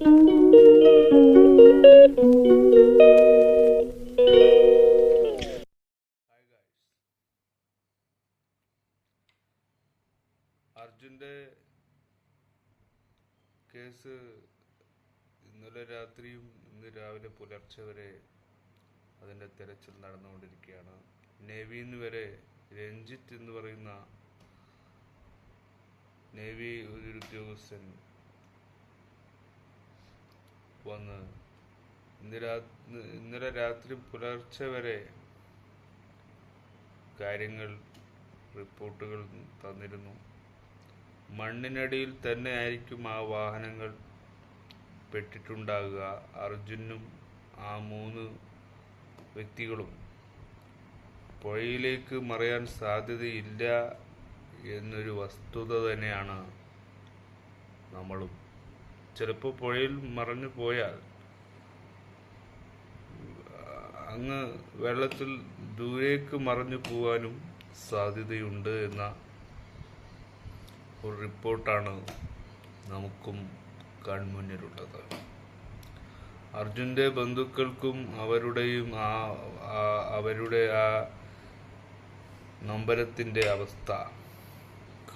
അർജുന്റെ കേസ് ഇന്നലെ രാത്രിയും ഇന്ന് രാവിലെ പുലർച്ചെ വരെ അതിന്റെ തിരച്ചിൽ നടന്നുകൊണ്ടിരിക്കുകയാണ്. നേവിന്ന് വരെ രഞ്ജിത്ത് എന്ന് പറയുന്ന നേവി ഒരു ഉദ്യോഗസ്ഥൻ വന്ന്. ഇന്ന് രാ ഇന്നലെ രാത്രി പുലർച്ചെ വരെ കാര്യങ്ങൾ റിപ്പോർട്ടുകൾ തന്നിരുന്നു. മണ്ണിനടിയിൽ തന്നെ ആയിരിക്കും ആ വാഹനങ്ങൾ പെട്ടിട്ടുണ്ടാകുക. അർജുനും ആ മൂന്ന് വ്യക്തികളും. പുഴയിലേക്ക് മറയാൻ സാധ്യതയില്ല എന്നൊരു വസ്തുത തന്നെയാണ് നമ്മളും. ചിലപ്പോൾ പുഴയിൽ മറഞ്ഞു പോയാൽ അങ്ങ് വെള്ളത്തിൽ ദൂരേക്ക് മറഞ്ഞു പോകാനും സാധ്യതയുണ്ട് എന്ന ഒരു റിപ്പോർട്ടാണ് നമുക്കും കൺമുന്നിലുള്ളത്. അർജുന്റെ ബന്ധുക്കൾക്കും അവരുടെയും ആ ആ- അവരുടെ ആ നൊമ്പരത്തിന്റെ അവസ്ഥ.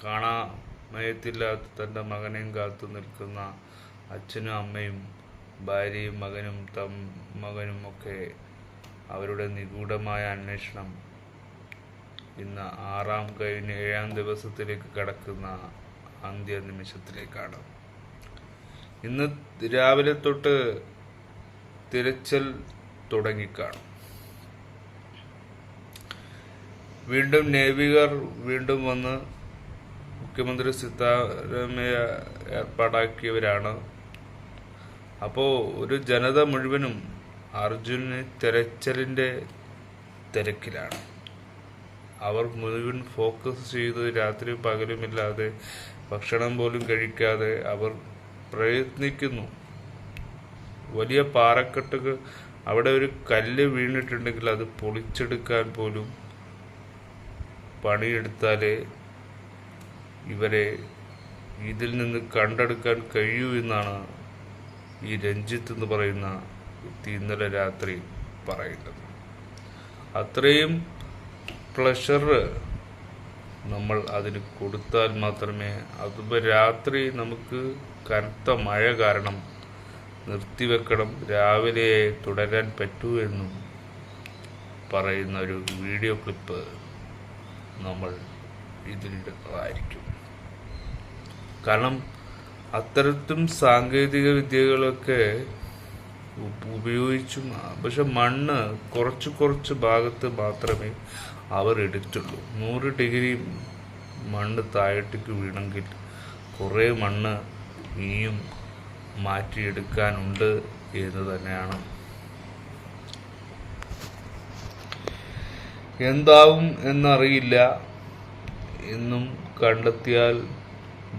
കാണാമയത്തില്ലാത്ത തന്റെ മകനെയും കാത്തു നിൽക്കുന്ന അച്ഛനും അമ്മയും ഭാര്യയും മകനും തം മകനും ഒക്കെ അവരുടെ നിഗൂഢമായ അന്വേഷണം ഇന്ന് ആറാം കഴിഞ്ഞ് ഏഴാം ദിവസത്തിലേക്ക് കടക്കുന്ന അന്ത്യ നിമിഷത്തിലേക്കാണ്. ഇന്ന് രാവിലെ തൊട്ട് തിരച്ചിൽ തുടങ്ങിക്കാണും. വീണ്ടും നേവികർ വീണ്ടും വന്ന് മുഖ്യമന്ത്രി സിദ്ധാരാമയ്യ ഏർപ്പാടാക്കിയവരാണ്. അപ്പോൾ ഒരു ജനത മുഴുവനും അർജുന് തിരച്ചിലിന്റെ തിരക്കിലാണ്. അവർ മുഴുവൻ ഫോക്കസ് ചെയ്ത് രാത്രി പകലുമില്ലാതെ ഭക്ഷണം പോലും കഴിക്കാതെ അവർ പ്രയത്നിക്കുന്നു. വലിയ പാറക്കെട്ടുകൾ അവിടെ ഒരു കല്ല് വീണിട്ടുണ്ടെങ്കിൽ അത് പൊളിച്ചെടുക്കാൻ പോലും പണിയെടുത്താലേ ഇവരെ ഇതിൽ നിന്ന് കണ്ടെടുക്കാൻ കഴിയൂ എന്നാണ് ഈ രഞ്ജിത്ത് എന്ന് പറയുന്ന വ്യക്തി ഇന്നലെ രാത്രി പറയുന്നത്. അത്രയും പ്ലഷർ നമ്മൾ അതിന് കൊടുത്താൽ മാത്രമേ അതിപ്പോൾ രാത്രി നമുക്ക് കനത്ത മഴ കാരണം നിർത്തിവെക്കണം രാവിലെ തുടരാൻ പറ്റൂ എന്നും പറയുന്ന ഒരു വീഡിയോ ക്ലിപ്പ് നമ്മൾ ഇതിലിടുന്നതായിരിക്കും കാരണം അത്തരത്തും സാങ്കേതിക വിദ്യകളൊക്കെ ഉപയോഗിച്ചു പക്ഷെ മണ്ണ് കുറച്ച് കുറച്ച് ഭാഗത്ത് മാത്രമേ അവർ എടുത്തുള്ളൂ. നൂറ് ഡിഗ്രി മണ്ണ് താഴോട്ടേക്ക് വീണെങ്കിൽ കുറേ മണ്ണ് ഇനിയും മാറ്റിയെടുക്കാനുണ്ട് എന്ന് തന്നെയാണ്. എന്താവും എന്നറിയില്ല. എന്നും കണ്ടെത്തിയാൽ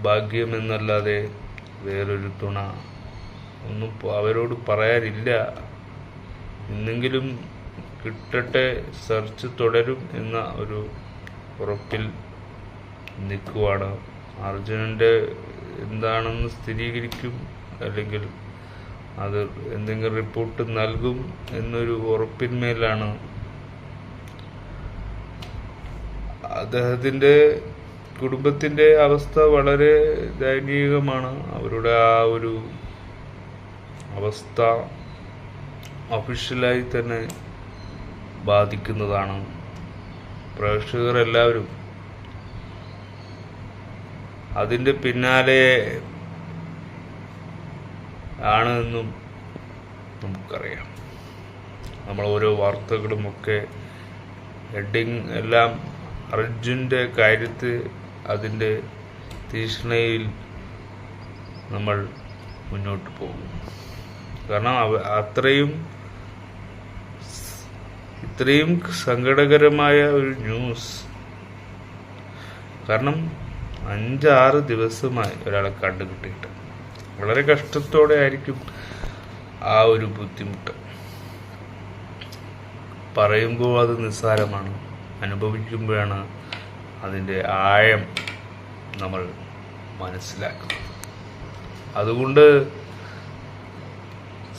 ഭാഗ്യമെന്നല്ലാതെ വേറൊരു തുണ. ഒന്നും അവരോട് പറയാനില്ല. ഇന്നെങ്കിലും കിട്ടട്ടെ സെർച്ച് തുടരും എന്ന ഒരു ഉറപ്പിൽ നിൽക്കുവാണ്. അർജുനന്റെ എന്താണെന്ന് സ്ഥിരീകരിക്കും അല്ലെങ്കിൽ അത് എന്തെങ്കിലും റിപ്പോർട്ട് നൽകും എന്നൊരു ഉറപ്പിന്മേലാണ്. അദ്ദേഹത്തിന്റെ കുടുംബത്തിന്റെ അവസ്ഥ വളരെ ദയനീയമാണ് അവരുടെ ആ ഒരു അവസ്ഥ ഒഫീഷ്യലായി തന്നെ ബാധിക്കുന്നതാണ്. പ്രേക്ഷകർ എല്ലാവരും അതിന്റെ പിന്നാലെ ആണ് എന്നും നമുക്കറിയാം. നമ്മൾ ഓരോ വാർത്തകളുമൊക്കെ ഹെഡിങ് എല്ലാം അർജുന്റെ കാര്യത്തിൽ അതിന്റെ തീഷ്ണയിൽ നമ്മൾ മുന്നോട്ട് പോകും. കാരണം അത്രയും ഇത്രയും സങ്കടകരമായ ഒരു ന്യൂസ്. കാരണം അഞ്ചാറ് ദിവസമായി ഒരാളെ കണ്ടുകിട്ടിയിട്ട് വളരെ കഷ്ടത്തോടെ ആയിരിക്കും ആ ഒരു ബുദ്ധിമുട്ട്. പറയുമ്പോൾ അത് നിസ്സാരമാണ്. അനുഭവിക്കുമ്പോഴാണ് അതിന്റെ ആഴം നമ്മൾ മനസ്സിലാക്കും അതുകൊണ്ട്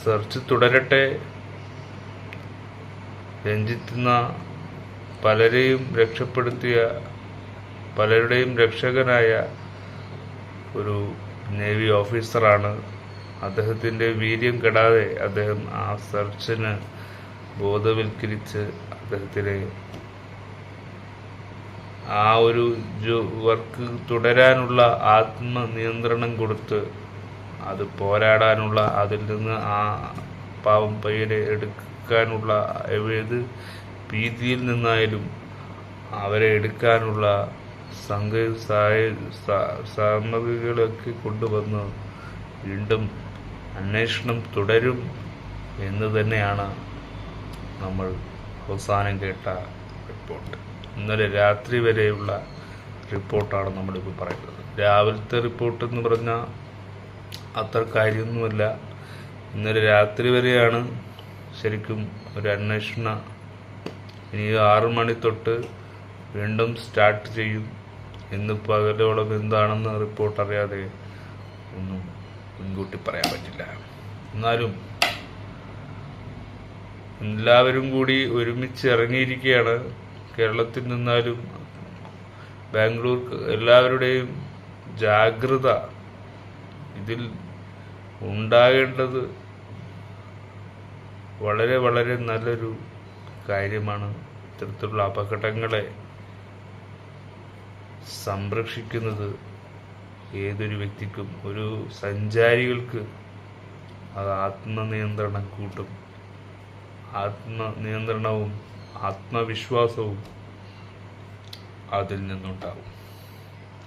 സെർച്ച് തുടരട്ടെ. രഞ്ജിത്തുന്ന പലരെയും രക്ഷപ്പെടുത്തിയ പലരുടെയും രക്ഷകനായ ഒരു നേവി ഓഫീസറാണ്. അദ്ദേഹത്തിന്റെ വീര്യം കെടാതെ അദ്ദേഹം ആ സെർച്ചിന് ബോധവൽക്കരിച്ച് അദ്ദേഹത്തിനെ ആ ഒരു വർക്ക് തുടരാനുള്ള ആത്മനിയന്ത്രണം കൊടുത്ത് അത് പോരാടാനുള്ള അതിൽ നിന്ന് ആ പാവം പയ്യനെ എടുക്കാനുള്ള ഏത് ഭീതിയിൽ നിന്നായാലും അവരെ എടുക്കാനുള്ള സംഘ സാമഗ്രികളൊക്കെ കൊണ്ടുവന്ന് വീണ്ടും അന്വേഷണം തുടരും എന്ന് തന്നെയാണ് നമ്മൾ അവസാനം കേട്ട റിപ്പോർട്ട്. ഇന്നലെ രാത്രി വരെയുള്ള റിപ്പോർട്ടാണ് നമ്മളിപ്പോൾ പറയുന്നത്. രാവിലത്തെ റിപ്പോർട്ട് എന്ന് പറഞ്ഞാൽ അത്ര കാര്യമൊന്നുമില്ല. ഇന്നലെ രാത്രി വരെയാണ് ശരിക്കും ഒരു അന്വേഷണ ഇനി ആറ് മണി തൊട്ട് വീണ്ടും സ്റ്റാർട്ട് ചെയ്യും ഇന്ന് പകലോളം എന്താണെന്ന് റിപ്പോർട്ട് അറിയാതെ ഒന്നും മുൻകൂട്ടി പറയാൻ പറ്റില്ല. എന്നാലും എല്ലാവരും കൂടി ഒരുമിച്ച് ഇറങ്ങിയിരിക്കുകയാണ്. കേരളത്തിൽ നിന്നാലും ബാംഗ്ലൂർ എല്ലാവരുടെയും ജാഗ്രത ഇതിൽ ഉണ്ടാകേണ്ടത് വളരെ വളരെ നല്ലൊരു കാര്യമാണ് ഇത്തരത്തിലുള്ള അപകടങ്ങളെ സംരക്ഷിക്കുന്നത് ഏതൊരു വ്യക്തിക്കും ഒരു സഞ്ചാരികൾക്ക് അത് ആത്മനിയന്ത്രണം കൂട്ടും. ആത്മനിയന്ത്രണവും ആത്മവിശ്വാസവും അതിൽ നിന്നുണ്ടാവും.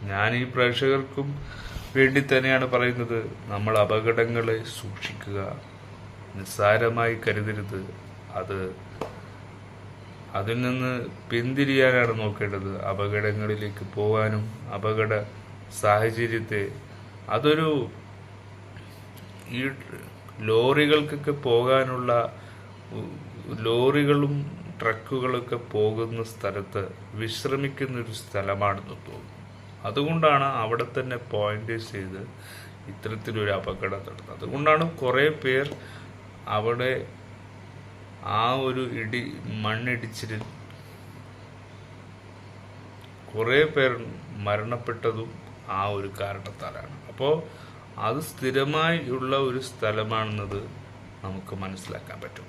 ഞാൻ ഈ പ്രേക്ഷകർക്കും വേണ്ടി തന്നെയാണ് പറയുന്നത് നമ്മൾ അപകടങ്ങളെ സൂക്ഷിക്കുക. നിസ്സാരമായി കരുതരുത്. അത് അതിൽ നിന്ന് പിന്തിരിയാനാണ് നോക്കേണ്ടത്. അപകടങ്ങളിലേക്ക് പോകാനും അപകട സാഹചര്യത്തെ അതൊരു ഈ ലോറികൾക്കൊക്കെ പോകാനുള്ള ലോറികളും ട്രക്കുകളൊക്കെ പോകുന്ന സ്ഥലത്ത് വിശ്രമിക്കുന്നൊരു സ്ഥലമാണെന്ന് തോന്നുന്നു. അതുകൊണ്ടാണ് അവിടെ തന്നെ പോയിന്റ് ചെയ്ത് ഇത്തരത്തിലൊരു അപകടം നടന്നത്. അതുകൊണ്ടാണ് കുറേ പേർ അവിടെ ആ ഒരു ഇടി മണ്ണിടിച്ചിലിൽ കുറേ പേർ മരണപ്പെട്ടതും ആ ഒരു കാരണത്താലാണ്. അപ്പോൾ അത് സ്ഥിരമായി ഉള്ള ഒരു സ്ഥലമാണെന്നത് നമുക്ക് മനസ്സിലാക്കാൻ പറ്റും.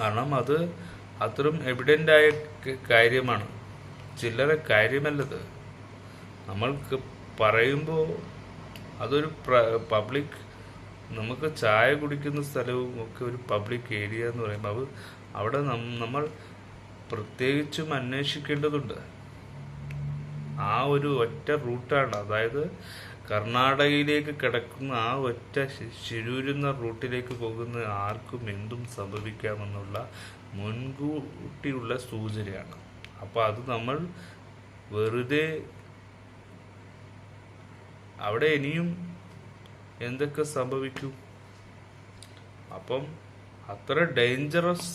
കാരണം അത് അത്രയും ആയ കാര്യമാണ്. ചില്ലറ കാര്യമല്ലത്. നമ്മൾക്ക് പറയുമ്പോൾ അതൊരു പബ്ലിക് നമുക്ക് ചായ കുടിക്കുന്ന സ്ഥലവും ഒക്കെ ഒരു പബ്ലിക് ഏരിയ എന്ന് പറയുമ്പോൾ അത് അവിടെ നമ്മൾ പ്രത്യേകിച്ചും അന്വേഷിക്കേണ്ടതുണ്ട്. ആ ഒരു ഒറ്റ റൂട്ടാണ്. അതായത് കർണാടകയിലേക്ക് കിടക്കുന്ന ആ ഒറ്റ ശിരൂരുന്ന റൂട്ടിലേക്ക് പോകുന്ന ആർക്കും എന്തും സംഭവിക്കാമെന്നുള്ള മുൻകൂട്ടിയുള്ള സൂചനയാണ് അപ്പോൾ അത് നമ്മൾ വെറുതെ അവിടെ ഇനിയും എന്തൊക്കെ സംഭവിക്കും? അപ്പം അത്ര ഡേഞ്ചറസ്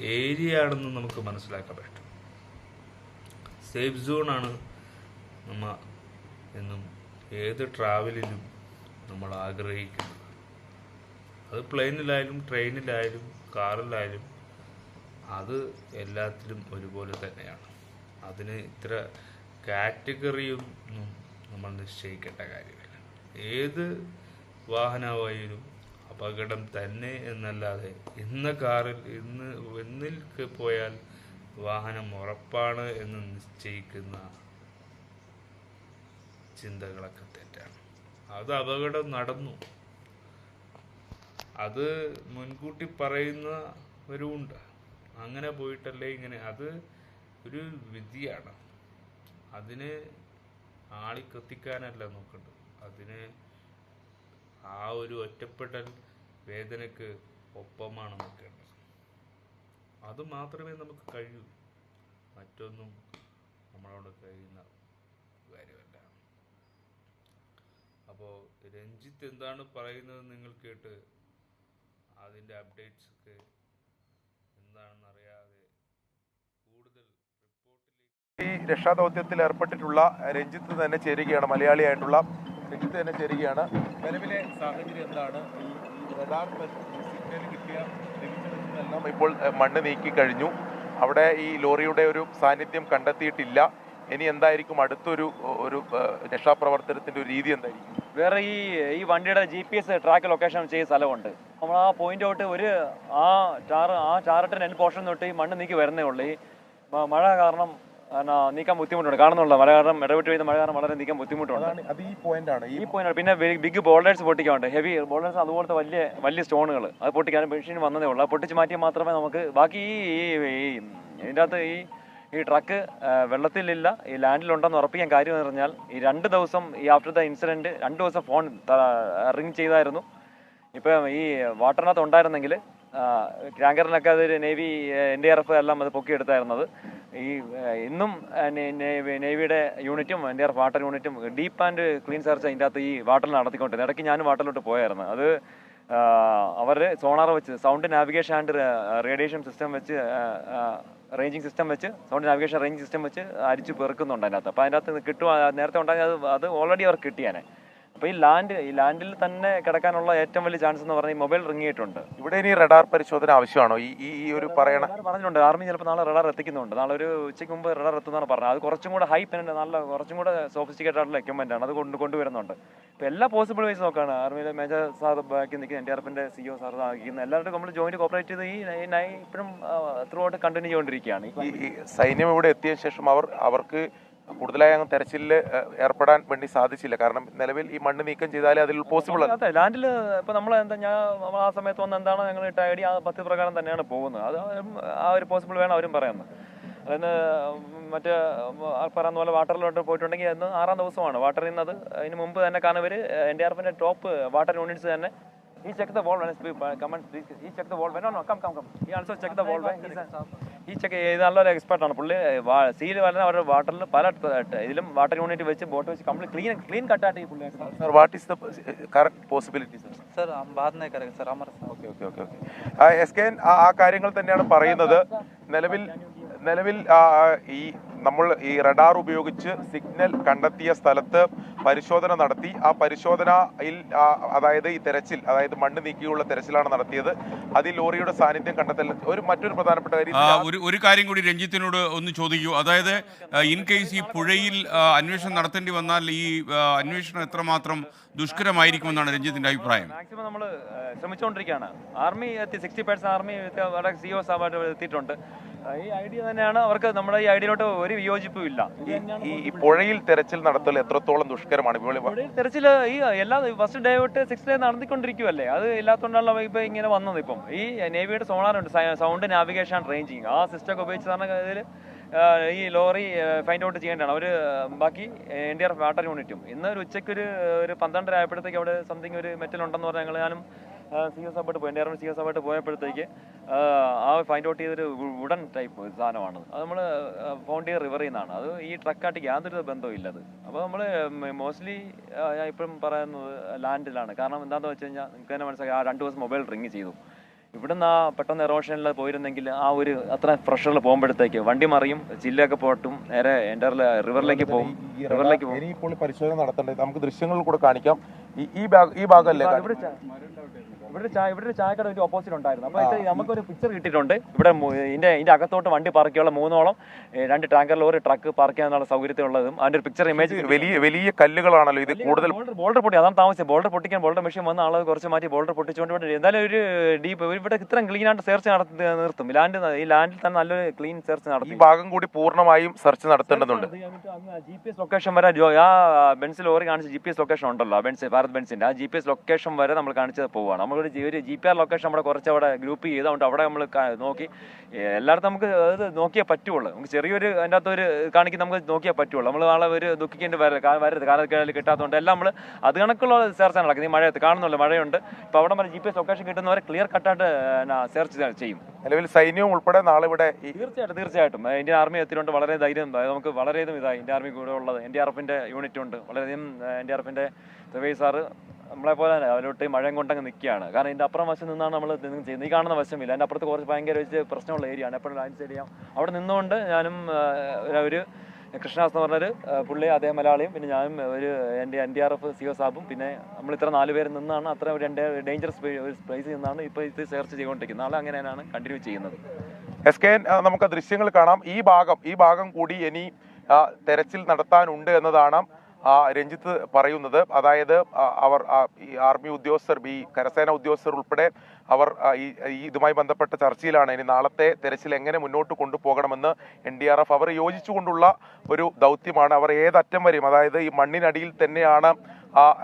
ഏരിയ ആണെന്ന് നമുക്ക് മനസ്സിലാക്കാൻ പറ്റും. സേഫ് സോണാണ് നമ്മ എന്നും ഏത് ട്രാവലിലും നമ്മൾ ആഗ്രഹിക്കുന്നത്. അത് പ്ലെയിനിലായാലും ട്രെയിനിലായാലും കാറിലായാലും അത് എല്ലാത്തിലും ഒരുപോലെ തന്നെയാണ്. അതിന് ഇത്ര കാറ്റഗറിയൊന്നും നമ്മൾ നിശ്ചയിക്കേണ്ട കാര്യമില്ല. ഏത് വാഹനമായാലും അപകടം തന്നെ എന്നല്ലാതെ ഇന്ന കാറിൽ ഇന്ന് എന്നിൽ പോയാൽ വാഹനം ഉറപ്പാണ് എന്ന് നിശ്ചയിക്കുന്ന ചിന്തകളൊക്കെ തെറ്റാണ്. അത് അപകടം നടന്നു. അത് മുൻകൂട്ടി പറയുന്നവരുമുണ്ട്. അങ്ങനെ പോയിട്ടല്ലേ ഇങ്ങനെ. അത് ഒരു വിധിയാണ്. അതിന് ആളി കത്തിക്കാനല്ല നോക്കേണ്ടത്. അതിന് ആ ഒരു ഒറ്റപ്പെടൽ വേദനക്ക് ഒപ്പമാണ് നിൽക്കേണ്ടത് അത് മാത്രമേ നമുക്ക് കഴിയൂ. മറ്റൊന്നും നമ്മളോട് കഴിയുന്ന കാര്യമല്ല. അപ്പോൾ രഞ്ജിത്ത് എന്താണ് പറയുന്നത് നിങ്ങൾ കേട്ട്? അതിന്റെ അപ്ഡേറ്റ്സ് ഒക്കെ എന്താണെന്ന് അറിയാതെ കൂടുതൽ റിപ്പോർട്ടിലേക്ക് ഈ രക്ഷാദൗത്യത്തിൽ ഏർപ്പെട്ടിട്ടുള്ള രഞ്ജിത്ത് തന്നെ ചേരുകയാണ് മലയാളിയായിട്ടുള്ള രഞ്ജിത്ത് തന്നെ ചേരുകയാണ്. നിലവിലെ സാഹചര്യം എന്താണ്? ഈ റഡാർ സിഗ്നൽ കിട്ടിയ ഇപ്പോൾ മണ്ണ് നീക്കി കഴിഞ്ഞു. അവിടെ ഈ ലോറിയുടെ ഒരു സാന്നിധ്യം കണ്ടെത്തിയിട്ടില്ല. ഇനി എന്തായിരിക്കും? അടുത്തൊരു ഒരു രക്ഷാപ്രവർത്തനത്തിന്റെ ഒരു രീതി എന്തായിരിക്കും? വേറെ ഈ ഈ വണ്ടിയുടെ G P S track location ചെയ്യുന്ന സ്ഥലമുണ്ട്. നമ്മൾ ആ പോയിന്റ് തൊട്ട് ഒരു ആ ചാറ് ആ ചാറിട്ട് എൻ പോർഷൻ തൊട്ട് ഈ മണ്ണ് നീക്കി വരുന്നേ ഉള്ളൂ. ഈ മഴ കാരണം എന്നാ, നീക്കാൻ ബുദ്ധിമുട്ടുണ്ട്. കാണുന്നുള്ള മഴ കാരണം ഇടവിട്ട് പെയ്യുന്ന മഴ കാരണം വളരെ നീക്കാൻ ബുദ്ധിമുട്ടുണ്ട്. അത് ഈ പോയിന്റാണ് ആണ്. ഈ പോയിന്റ് പിന്നെ ബിഗ് ബോൾഡേഴ്സ് പൊട്ടിക്കാണ്ട് ഹെവി ബോൾഡേഴ്സ് അതുപോലത്തെ വലിയ വലിയ സ്റ്റോണുകൾ അത് പൊട്ടിക്കാൻ മെഷീൻ വന്നതേ ഉള്ളൂ. പൊട്ടിച്ച് മാറ്റിയാൽ മാത്രമേ നമുക്ക് ബാക്കി ഈ ഈ- ഈ ഇതിന്റെ അകത്ത് ഈ ഈ ട്രക്ക് വെള്ളത്തിലില്ല ഈ ലാൻഡിലുണ്ടെന്ന് ഉറപ്പിക്കാൻ കാര്യം എന്ന് പറഞ്ഞാൽ ഈ രണ്ട് ദിവസം ഈ ആഫ്റ്റർ ദ ഇൻസിഡന്റ് രണ്ട് ദിവസം ഫോൺ റിങ് ചെയ്തായിരുന്നു. ഇപ്പം ഈ വാട്ടറിനകത്ത് ഉണ്ടായിരുന്നെങ്കിൽ ടാങ്കറിനൊക്കെ അത് navy N D R F എല്ലാം അത് പൊക്കിയെടുത്തായിരുന്നത്. ഈ ഇന്നും നേവിയുടെ യൂണിറ്റും N D R F water യൂണിറ്റും ഡീപ്പ് ആൻഡ് ക്ലീൻ സെർച്ച് അതിന്റെ അകത്ത് ഈ വാട്ടറിൽ നടത്തിക്കൊണ്ടിരുന്നത്. ഇടയ്ക്ക് ഞാനും വാട്ടറിലോട്ട് പോയായിരുന്നു. അത് അവർ സോണാർ വെച്ച് sound navigation and radiation system വെച്ച് റേഞ്ചിങ് സിസ്റ്റം വെച്ച് സൗണ്ട് നാവിഗേഷൻ റേഞ്ച് സിസ്റ്റം വെച്ച് അരിച്ച് പെറുക്കുന്നുണ്ട് അതിനകത്ത്. അപ്പോൾ അതിനകത്ത് കിട്ടും. നേരത്തെ ഉണ്ടായി അത് അത് ഓൾറെഡി അവർക്ക് കിട്ടിയാനെ അപ്പോൾ ഈ ലാൻഡ് ഈ ലാൻഡിൽ തന്നെ കിടക്കാനുള്ള ഏറ്റവും വലിയ ചാൻസ് എന്ന് പറഞ്ഞാൽ ഈ മൊബൈൽ റിങ്ങിയിട്ടുണ്ട് ഇവിടെ ഇനി റഡാർ പരിശോധന ആവശ്യമാണോ? ഈ ഈ ഒരു പറയണ പറഞ്ഞിട്ടുണ്ട്. ആർമി ചിലപ്പോൾ നാളെ റഡാർ എത്തിക്കുന്നുണ്ട്. നാളെ ഒരു ഉച്ചയ്ക്ക് മുമ്പ് റഡാർ എത്തുന്നതാണ് പറഞ്ഞത്. അത് കുറച്ചും കൂടെ ഹൈ നല്ല കുറച്ചും കൂടെ സോഫിസ്റ്റിക്കേറ്റഡ് ആയിട്ടുള്ള എക്യുപ്മെന്റ് ആണ്. അത് കൊണ്ട് കൊണ്ടുവരുന്നുണ്ട് ഇപ്പോൾ എല്ലാ പോസിബിൾ വൈസ് നോക്കുകയാണ് ആർമിയിലെ മേജർ സാർ ബാക്കി നിൽക്കുന്ന എൻ ഡി ആർ എഫിന്റെ സിഒ സാർ ആക്കിക്കുന്ന എല്ലാവരും നമ്മൾ ജോയിന്റ് കോപ്പറേറ്റ് ചെയ്ത് ഈ ഇപ്പോഴും ത്രൂ ഔട്ട് കണ്ടിന്യൂ ചെയ്തുകൊണ്ടിരിക്കുകയാണ് സൈന്യം ഇവിടെ എത്തിയ ശേഷം അവർ അവർക്ക് കൂടുതലായി അങ്ങ് തെരച്ചിലിൽ ഏർപ്പെടാൻ വേണ്ടി സാധിച്ചില്ല. കാരണം നിലവിൽ ഈ മണ്ണ് നീക്കം ചെയ്താലേ അതിൽ പോസിബിൾ അതെ ലാൻഡിൽ ഇപ്പൊ നമ്മൾ എന്താ ഞാൻ ആ സമയത്ത് വന്ന് എന്താണ് ഞങ്ങൾ ഇട്ട ഐഡിയ ആ പ്രകാരം തന്നെയാണ് പോകുന്നത്. അത് ആ ഒരു പോസിബിൾ വേണം അവരും പറയുന്നത്. അതിന് മറ്റേ പറയുന്ന പോലെ വാട്ടറിലോട്ട് പോയിട്ടുണ്ടെങ്കിൽ അന്ന് ആറാം ദിവസമാണ്. വാട്ടറിൽ നിന്ന് അത് അതിന് മുമ്പ് തന്നെ കാരണം എൻ ഡി ആർ എഫിന്റെ ടോപ്പ് വാട്ടർ യൂണിറ്റ്സ് തന്നെ ഈ check the wall come on ഈ check the wall come come come ഈ ആൾസോ ചെക്ക് ദ വോൾ ഈ ചെക്ക് നല്ലൊരു എക്സ്പെർട്ടാണ് പുള്ളി സീൽ വരണ അവരുടെ വാട്ടറിൽ പല ഇതിലും വാട്ടർ യൂണിറ്റ് വെച്ച് ബോട്ട് വെച്ച് കംപ്ലീറ്റ് ക്ലീൻ ക്ലീൻ കട്ടായിട്ട് ഈ പുള്ളി sir what is the correct possibility sir sir ബാധനേ correct sir. Amar okay okay okay okay S K ആ കാര്യങ്ങൾ തന്നെയാണ് പറയുന്നത്. നിലവിൽ നിലവിൽ ഈ നമ്മൾ ഈ റഡാർ ഉപയോഗിച്ച് സിഗ്നൽ കണ്ടെത്തിയ സ്ഥലത്ത് പരിശോധന നടത്തി. ആ പരിശോധനയിൽ അതായത് ഈ തെരച്ചിൽ അതായത് മണ്ണ് നീക്കിയുള്ള തെരച്ചിലാണ് നടത്തിയത്. അതിൽ ലോറിയുടെ സാന്നിധ്യം കണ്ടെത്തൽ ഒരു മറ്റൊരു പ്രധാനപ്പെട്ട കാര്യം ഒരു ഒരു കാര്യം കൂടി രഞ്ജിത്തിനോട് ഒന്ന് ചോദിക്കൂ. അതായത് ഇൻ കേസ് ഈ പുഴയിൽ അന്വേഷണം നടത്തേണ്ടി വന്നാൽ ഈ അന്വേഷണം എത്രമാത്രം ദുഷ്കരമായിരിക്കുമെന്നാണ് രഞ്ജിത്തിന്റെ അഭിപ്രായം? മാക്സിമം നമ്മൾ ശ്രമിച്ചുകൊണ്ടിരിക്കുകയാണ്. ആർമി എത്തി സിക്സ്റ്റി പേഴ്സൺ ആർമി അവിടെ സിഒ എത്തിയിട്ടുണ്ട്. ഈ ഐഡിയ തന്നെയാണ്. അവർക്ക് നമ്മുടെ ഈ ഐഡിയയിലോട്ട് ഒരു വിയോജിപ്പും ഇല്ല. ഈ- ഈ പുഴയിൽ തെരച്ചിൽ നടത്തൽ എത്രത്തോളം ദുഷ്കരമാണ്. ഇപ്പോൾ തെരച്ചിൽ ഈ എല്ലാ ഫസ്റ്റ് ഡേ തൊട്ട് സിക്സ് ഡേ നടത്തിക്കൊണ്ടിരിക്കുവല്ലേ അത് ഇല്ലാത്തതുകൊണ്ടാണല്ലോ ഇപ്പൊ ഇങ്ങനെ വന്നത് ഇപ്പം. ഈ നേവിയുടെ സോണാറുണ്ട് സൗണ്ട് നാവിഗേഷൻ റേഞ്ചിങ് ആ സിസ്റ്റം ഒക്കെ ഉപയോഗിച്ച് പറഞ്ഞ ഇതിൽ ഈ ലോറി ഫൈൻഡ് ഔട്ട് ചെയ്യേണ്ടതാണ്. അവർ ബാക്കി എൻ ഡി ആർ വാട്ടർ യൂണിറ്റും ഇന്ന് ഒരു ഉച്ചയ്ക്ക് ഒരു ഒരു പന്ത്രണ്ടര ആയപ്പോഴത്തേക്ക് അവിടെ സംതിങ് ഒരു മെറ്റൽ ഉണ്ടെന്ന് പറഞ്ഞാൽ ഞങ്ങൾ ഞാനും സി എസ് ആയിട്ട് പോയി. എന്റെ സി എസ് ആയിട്ട് പോയപ്പോഴത്തേക്ക് ആ, ഫൈൻഡ് ഔട്ട് ചെയ്തൊരു വുഡൻ ടൈപ്പ് സാധനമാണ് അത്. നമ്മൾ ഫോണ്ടിയർ റിവർ നിന്നാണ് അത് ഈ ട്രക്കാട്ടിക്ക് യാതൊരു ബന്ധവും ഇല്ലത് അപ്പോൾ നമ്മൾ മോസ്റ്റ്ലി ഞാൻ ഇപ്പോഴും പറയുന്നത് ലാൻഡിലാണ് കാരണം എന്താണെന്ന് വെച്ച് കഴിഞ്ഞാൽ നിങ്ങൾക്ക് തന്നെ മനസ്സിലാക്കി ആ രണ്ട് ദിവസം മൊബൈൽ റിങ് ചെയ്തു. ഇവിടുന്ന് ആ പെട്ടെന്ന് എറോഷനിൽ പോയിരുന്നെങ്കിൽ ആ ഒരു അത്ര പ്രഷറിൽ പോകുമ്പോഴത്തേക്ക് വണ്ടി മറിയും ചില്ലൊക്കെ പോട്ടും നേരെ എന്റെ റിവറിലേക്ക് പോകും റിവറിലേക്ക് പോകും. ഇനി ഇപ്പോൾ പരിശോധന നടത്തേണ്ടത് നമുക്ക് ദൃശ്യങ്ങളിൽ കൂടെ കാണിക്കാം. ഈ ഈ ഭാഗം ഈ ഭാഗമല്ലേ ഇവിടെ ചായ ഇവിടെ ഒരു ചായക്കട ഒരു ഓപ്പോസിറ്റ് ഉണ്ടായിരുന്നു. അപ്പോൾ നമുക്കൊരു പിക്ചർ കിട്ടിയിട്ടുണ്ട്. ഇവിടെ ഇതിന്റെ ഇതിന്റെ അകത്തോട്ട് വണ്ടി പാർക്കിയുള്ള ചെയ്യാനുള്ള മൂന്നോളം രണ്ട് ടാങ്കർ ലോറി ട്രക്ക് പാർക്ക് ചെയ്യാനുള്ള സൗകര്യത്തിലുള്ളതും അതിന്റെ ഒരു പിക്ചർ ഇമേജ് വലിയ വലിയ കല്ലുകളാണല്ലോ ഇത് കൂടുതൽ ബോൾഡർ പൊട്ടി അതാണ് താമസിച്ചത്. ബോൾഡർ പൊട്ടിക്കാൻ ബോൾഡർ മെഷീൻ വന്ന ആളെ കുറച്ച് മാറ്റി ബോൾഡർ പൊട്ടിച്ചുകൊണ്ട് ഇവിടെ എന്തായാലും ഒരു ഡീപ്പ് ഇവിടെ ഇത്രയും ക്ലീൻ ആയിട്ട് സെർച്ച് നടത്തി നിർത്തും. ലാൻഡ് ഈ ലാൻഡിൽ തന്നെ നല്ലൊരു ക്ലീൻ സെർച്ച് ഈ ഭാഗം കൂടി പൂർണമായും സെർച്ച് നടത്തേണ്ടതുണ്ട്. ജി പി എസ് ലൊക്കേഷൻ വരെ ആ ബെൻസ് ലോറി കാണിച്ച ജി പി എസ് ലൊക്കേഷൻ ഉണ്ടല്ലോ ബെൻസ് ഭാരത് ബെൻസിന്റെ ആ ജി പി എസ് ലൊക്കേഷൻ വരെ നമ്മൾ കാണിച്ചത് പോവാണ് നമ്മളൊരു ജി- ഒരു ജി പി ആർ ലൊക്കേഷൻ നമ്മുടെ കുറച്ച് അവിടെ ഗ്രൂപ്പ് ചെയ്തുകൊണ്ട് അവിടെ നമ്മൾ നോക്കി. എല്ലായിടത്തും നമുക്ക് അത് നോക്കിയേ പറ്റുള്ളൂ. നമുക്ക് ചെറിയൊരു അതിന്റെ അകത്ത് ഒരു കാണിക്ക് നമുക്ക് നോക്കിയേ പറ്റുള്ളൂ. നമ്മൾ നാളെ ഒരു ദുഃഖിക്കേണ്ടി വരരുത്. വരരുത് കാലക്കേടിൽ കിട്ടാത്തതുകൊണ്ട് എല്ലാം നമ്മൾ അത് കണക്കുള്ള സെർച്ചാണ് നടക്കുന്നത് ഈ മഴയത്ത് കാണുന്നുള്ളൂ മഴയുണ്ട്. ഇപ്പോൾ അവിടെ നമ്മൾ ജി പി എസ് ലൊക്കേഷൻ കിട്ടുന്നവരെ ക്ലിയർ കട്ടായിട്ട് സെർച്ച് ചെയ്യും. നിലവിൽ സൈന്യവും ഉൾപ്പെടെ നാളെ ഇവിടെ തീർച്ചയായിട്ടും തീർച്ചയായിട്ടും. ഇന്ത്യൻ ആർമി എത്തിയിട്ടുണ്ട്. വളരെ ധൈര്യം. നമുക്ക് വളരെയധികം ഇതായി ഇന്ത്യൻ ആർമി കൂടെ ഉള്ളത്. എൻ ഡി ആർ എഫിന്റെ യൂണിറ്റ് ഉണ്ട്. വളരെയധികം എൻ ഡി ആർ എഫിന്റെ സാറ് നമ്മളെ പോലെ തന്നെ അവരോട്ട് മഴയും കൊണ്ടങ്ങ് നിൽക്കുകയാണ്. കാരണം ഇതിന്റെ അപ്പുറം വശം നിന്നാണ് നമ്മൾ ചെയ്യുന്നത്. ഈ കാണുന്ന വശമില്ല. അതിന്റെ അപ്പുറത്ത് കുറച്ച് ഭയങ്കര വെച്ച് പ്രശ്നമുള്ള ഏരിയ ആണ്. എപ്പോഴും ലാൻഡ് ചെയ്യാം. അവിടെ നിന്നുകൊണ്ട് ഞാനും ഒരു കൃഷ്ണദാസ് എന്ന് പറഞ്ഞൊരു പുള്ളി അതേ മലയാളിയും പിന്നെ ഞാനും ഒരു എന്റെ N D R F C O സാബും പിന്നെ നമ്മൾ ഇത്ര നാല് പേര് നിന്നാണ് അത്ര ഒരു എന്റെ ഡേഞ്ചറസ് ഒരു പ്ലേസ് നിന്നാണ് ഇപ്പോൾ ഇത് സെർച്ച് ചെയ്തുകൊണ്ടിരിക്കുന്നത്. നാളെ അങ്ങനെ തന്നെയാണ് കണ്ടിന്യൂ ചെയ്യുന്നത്. എസ് കെ നമുക്ക് ദൃശ്യങ്ങൾ കാണാം. ഈ ഭാഗം ഈ ഭാഗം കൂടി ഇനി തെരച്ചിൽ നടത്താനുണ്ട് എന്നതാണ് രഞ്ജിത്ത് പറയുന്നത്. അതായത് അവർ ഈ ആർമി ഉദ്യോഗസ്ഥർ ബി കരസേന ഉദ്യോഗസ്ഥർ ഉൾപ്പെടെ അവർ ഈ ഇതുമായി ബന്ധപ്പെട്ട ചർച്ചയിലാണ്. ഇനി നാളത്തെ തെരച്ചിൽ എങ്ങനെ മുന്നോട്ട് കൊണ്ടുപോകണമെന്ന് എൻ ഡി ആർ എഫ് അവർ യോജിച്ചുകൊണ്ടുള്ള ഒരു ദൗത്യമാണ്. അവർ ഏതറ്റം വരെയും അതായത് ഈ മണ്ണിനടിയിൽ തന്നെയാണ്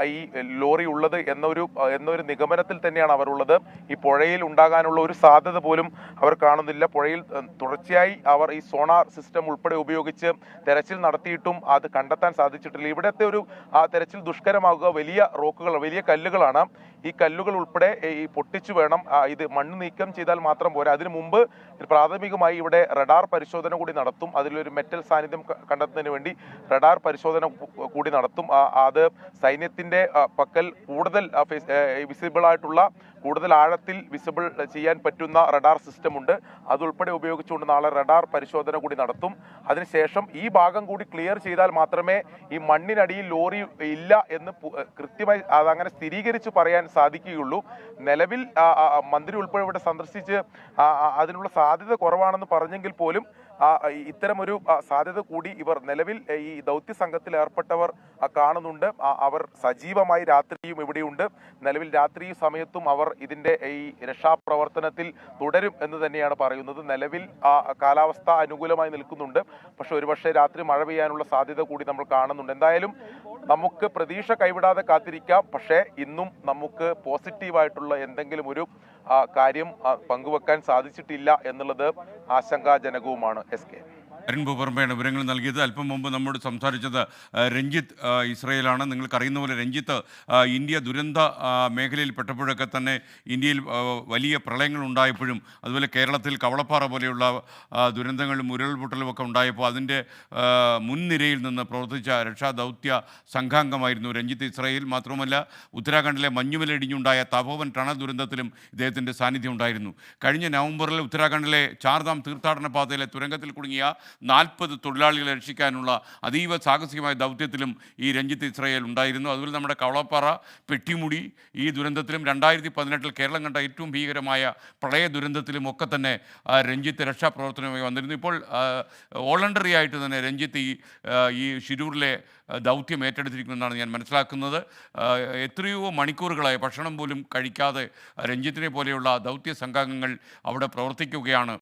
ഈ ലോറി ഉള്ളത് എന്നൊരു എന്നൊരു നിഗമനത്തിൽ തന്നെയാണ് അവരുള്ളത് ഈ പുഴയിൽ ഉണ്ടാകാനുള്ള ഒരു സാധ്യത പോലും അവർ കാണുന്നില്ല. പുഴയിൽ തുടർച്ചയായി അവർ ഈ സോണാർ സിസ്റ്റം ഉൾപ്പെടെ ഉപയോഗിച്ച് തെരച്ചിൽ നടത്തിയിട്ടും അത് കണ്ടെത്താൻ സാധിച്ചിട്ടില്ല. ഇവിടത്തെ ഒരു ആ തെരച്ചിൽ ദുഷ്കരമാകുക വലിയ റോക്കുകൾ വലിയ കല്ലുകളാണ്. ഈ കല്ലുകൾ ഉൾപ്പെടെ ഈ പൊട്ടിച്ചു വേണം ഇത് മണ്ണ് നീക്കം ചെയ്താൽ മാത്രം പോരാ. അതിനു മുമ്പ് പ്രാഥമികമായി ഇവിടെ റഡാർ പരിശോധന കൂടി നടത്തും. അതിലൊരു മെറ്റൽ സാന്നിധ്യം കണ്ടെത്തുന്നതിന് വേണ്ടി റഡാർ പരിശോധന കൂടി നടത്തും. ആ, അത് സൈന്യത്തിന്റെ ആ, പക്കൽ കൂടുതൽ വിസിബിൾ ആയിട്ടുള്ള കൂടുതൽ ആഴത്തിൽ വിസിബിൾ ചെയ്യാൻ പറ്റുന്ന റഡാർ സിസ്റ്റം ഉണ്ട്. അതുൾപ്പെടെ ഉപയോഗിച്ചുകൊണ്ട് നാളെ റഡാർ പരിശോധന കൂടി നടത്തും. അതിനുശേഷം ഈ ഭാഗം കൂടി ക്ലിയർ ചെയ്താൽ മാത്രമേ ഈ മണ്ണിനടിയിൽ ലോറി ഇല്ല എന്ന് കൃത്യമായി അതങ്ങനെ സ്ഥിരീകരിച്ച് പറയാൻ സാധിക്കുകയുള്ളൂ. നിലവിൽ മന്ത്രി ഉൾപ്പെടെ ഇവിടെ സന്ദർശിച്ച് അതിനുള്ള സാധ്യത കുറവാണെന്ന് പറഞ്ഞെങ്കിൽ പോലും ഇത്തരമൊരു സാധ്യത കൂടി ഇവർ നിലവിൽ ഈ ദൗത്യ സംഘത്തിൽ ഏർപ്പെട്ടവർ കാണുന്നുണ്ട്. അവർ സജീവമായി രാത്രിയും ഇവിടെയുണ്ട്. നിലവിൽ രാത്രി സമയത്തും അവർ ഇതിന്റെ ഈ രക്ഷാപ്രവർത്തനത്തിൽ തുടരും എന്ന് തന്നെയാണ് പറയുന്നത്. നിലവിൽ കാലാവസ്ഥ അനുകൂലമായി നിൽക്കുന്നുണ്ട്. പക്ഷെ ഒരുപക്ഷെ രാത്രി മഴ പെയ്യാനുള്ള സാധ്യത കൂടി നമ്മൾ കാണുന്നുണ്ട്. എന്തായാലും നമുക്ക് പ്രതീക്ഷ കൈവിടാതെ കാത്തിരിക്കാം. പക്ഷേ ഇന്നും നമുക്ക് പോസിറ്റീവായിട്ടുള്ള എന്തെങ്കിലും ഒരു കാര്യം പങ്കുവെക്കാൻ സാധിച്ചിട്ടില്ല എന്നുള്ളത് ആശങ്കാജനകവുമാണ് എസ് കെ. അരുൺ ഭൂപർമ്മയാണ് വിവരങ്ങൾ നൽകിയത്. അല്പം മുമ്പ് നമ്മോട് സംസാരിച്ചത് രഞ്ജിത്ത് ഇസ്രയേലാണ്. നിങ്ങൾക്കറിയുന്ന പോലെ രഞ്ജിത്ത് ഇന്ത്യ ദുരന്ത മേഖലയിൽ പെട്ടപ്പോഴൊക്കെ തന്നെ ഇന്ത്യയിൽ വലിയ പ്രളയങ്ങൾ ഉണ്ടായപ്പോഴും അതുപോലെ കേരളത്തിൽ കവളപ്പാറ പോലെയുള്ള ദുരന്തങ്ങളും ഉരുൾപൊട്ടലും ഒക്കെ ഉണ്ടായപ്പോൾ അതിന്റെ മുൻനിരയിൽ നിന്ന് പ്രവർത്തിച്ച രക്ഷാദൗത്യ സംഘാംഗമായിരുന്നു രഞ്ജിത്ത്. ഇസ്രയേൽ മാത്രമല്ല ഉത്തരാഖണ്ഡിലെ മഞ്ഞുമലയിടിഞ്ഞുണ്ടായ തപോവൻ ടണ ദുരന്തത്തിലും ഇദ്ദേഹത്തിന്റെ സാന്നിധ്യം ഉണ്ടായിരുന്നു. കഴിഞ്ഞ നവംബറിൽ ഉത്തരാഖണ്ഡിലെ ചാർധാം തീർത്ഥാടന പാതയിലെ തുരങ്കത്തിൽ കുടുങ്ങിയ നാൽപ്പത് തൊഴിലാളികളെ രക്ഷിക്കാനുള്ള അതീവ സാഹസികമായ ദൗത്യത്തിലും ഈ രഞ്ജിത്ത് ഇസ്രയേൽ ഉണ്ടായിരുന്നു. അതുപോലെ നമ്മുടെ കവളപ്പാറ പെട്ടിമുടി ഈ ദുരന്തത്തിലും രണ്ടായിരത്തി പതിനെട്ടിൽ കേരളം കണ്ട ഏറ്റവും ഭീകരമായ പ്രളയ ദുരന്തത്തിലും ഒക്കെ തന്നെ രഞ്ജിത്ത് രക്ഷാപ്രവർത്തനമായി വന്നിരുന്നു. ഇപ്പോൾ വോളണ്ടറി ആയിട്ട് തന്നെ രഞ്ജിത്ത് ഈ ഈ ഷിരൂരിലെ ദൗത്യം ഏറ്റെടുത്തിരിക്കുമെന്നാണ് ഞാൻ മനസ്സിലാക്കുന്നത്. എത്രയോ മണിക്കൂറുകളായി ഭക്ഷണം പോലും കഴിക്കാതെ രഞ്ജിത്തിനെ പോലെയുള്ള ദൗത്യ സംഘാംഗങ്ങൾ അവിടെ പ്രവർത്തിക്കുകയാണ്.